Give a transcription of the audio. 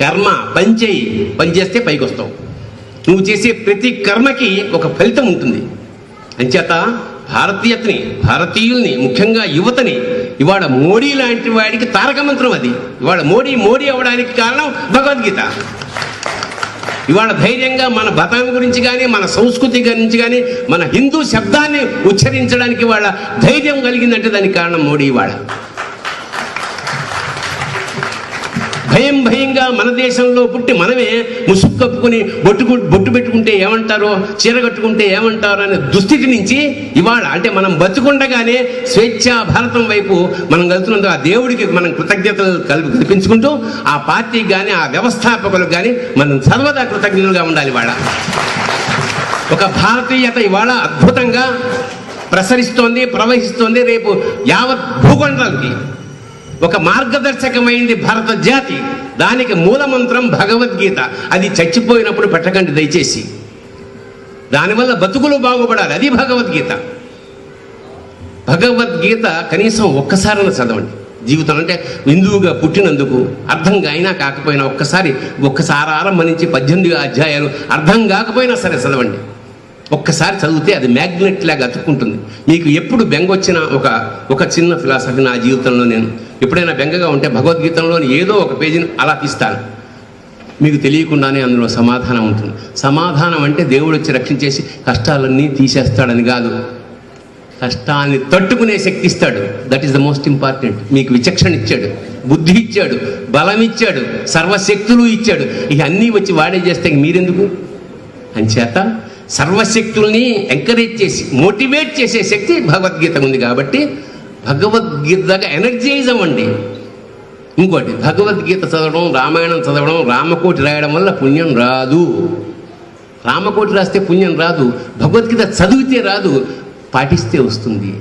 కర్మ పని చేయి పని చేస్తే పైకి వస్తావు నువ్వు చేసే ప్రతి కర్మకి ఒక ఫలితం ఉంటుంది. అంచేత భారతీయతని భారతీయుల్ని ముఖ్యంగా యువతని ఇవాళ మోడీ లాంటి వాడికి తారక మంత్రం అది. ఇవాళ మోడీ మోడీ అవడానికి కారణం భగవద్గీత. ఇవాళ ధైర్యంగా మన బతం గురించి కానీ మన సంస్కృతి గురించి కానీ మన హిందూ శబ్దాన్ని ఉచ్చరించడానికి వాళ్ళ ధైర్యం కలిగిందంటే దానికి కారణం మోడీ ఇవాళ. భయం భయంగా మన దేశంలో పుట్టి మనమే ముసుగు కప్పుకొని బొట్టు బొట్టు పెట్టుకుంటే ఏమంటారో చీర కట్టుకుంటే ఏమంటారో అనే దుస్థితి నుంచి ఇవాళ అంటే మనం బతుకుండగానే స్వేచ్ఛా భారతం వైపు మనం కలుతున్నందు ఆ దేవుడికి మనం కృతజ్ఞతలు కలిపి కల్పించుకుంటూ ఆ పార్టీకి కానీ ఆ వ్యవస్థాపకులకు కానీ మనం సర్వదా కృతజ్ఞతలుగా ఉండాలి ఇవాళ. ఒక భారతీయత ఇవాళ అద్భుతంగా ప్రసరిస్తోంది ప్రవహిస్తోంది రేపు యావత్ భూఖండాలకి ఒక మార్గదర్శకమైంది భారత జాతి. దానికి మూలమంత్రం భగవద్గీత. అది చచ్చిపోయినప్పుడు పెట్టకండి దయచేసి. దానివల్ల బతుకులు బాగుపడాలి. అది భగవద్గీత. భగవద్గీత కనీసం ఒక్కసారైనా చదవండి. జీవితం అంటే హిందువుగా పుట్టినందుకు అర్థంగా అయినా కాకపోయినా ఒక్కసారి ఒక్కసారి ఆరంభం పద్దెనిమిది అధ్యాయాలు అర్థం కాకపోయినా సరే చదవండి. ఒక్కసారి చదివితే అది మ్యాగ్నెట్ లాగా అతుక్కుంటుంది. మీకు ఎప్పుడు బెంగొచ్చిన ఒక ఒక చిన్న ఫిలాసఫీ నా జీవితంలో నేను ఎప్పుడైనా బెంగగా ఉంటే భగవద్గీతంలోని ఏదో ఒక పేజీని అలా తీస్తాను. మీకు తెలియకుండానే అందులో సమాధానం ఉంటుంది. సమాధానం అంటే దేవుడు వచ్చి రక్షించేసి కష్టాలన్నీ తీసేస్తాడని కాదు. కష్టాన్ని తట్టుకునే శక్తి ఇస్తాడు. That is the most important మీకు విచక్షణ ఇచ్చాడు. బుద్ధి ఇచ్చాడు. బలం ఇచ్చాడు. సర్వశక్తులు ఇచ్చాడు. ఇక అన్నీ వచ్చి వాడే చేస్తే మీరెందుకు? అంచేత సర్వశక్తుల్ని ఎంకరేజ్ చేసి మోటివేట్ చేసే శక్తి భగవద్గీత ఉంది కాబట్టి భగవద్గీతగా ఎనర్జైజ్ అవ్వండి ఇంకోటి భగవద్గీత చదవడం రామాయణం చదవడం రామకోటి రాయడం వల్ల పుణ్యం రాదు. రామకోటి రాస్తే పుణ్యం రాదు. భగవద్గీత చదివితే రాదు పాటిస్తే వస్తుంది.